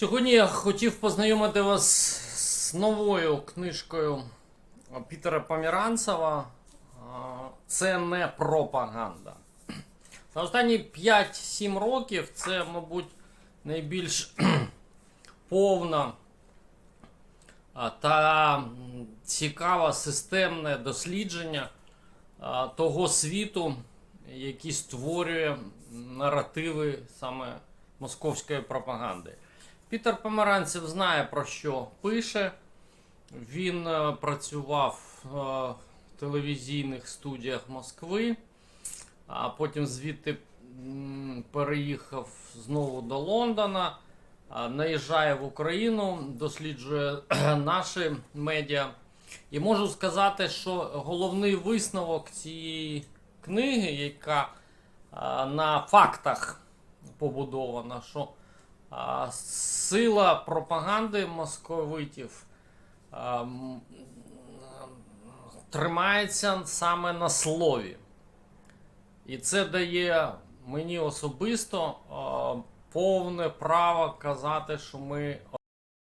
Сьогодні я хотів познайомити вас з новою книжкою Пітера Поміранцева. Це не пропаганда. За останні 5-7 років це, мабуть, найбільш повна та цікаве системне дослідження того світу, який створює наративи саме московської пропаганди. Пітер Помаранцев знає про що пише. Він е, працював е, в телевізійних студіях Москви, а потім звідти переїхав знову до Лондона, наїжджає в Україну, досліджує наші медіа. І можу сказати, що головний висновок цієї книги, яка на фактах побудована, що сила пропаганди московитів тримається саме на слові. І це дає мені особисто повне право казати, що ми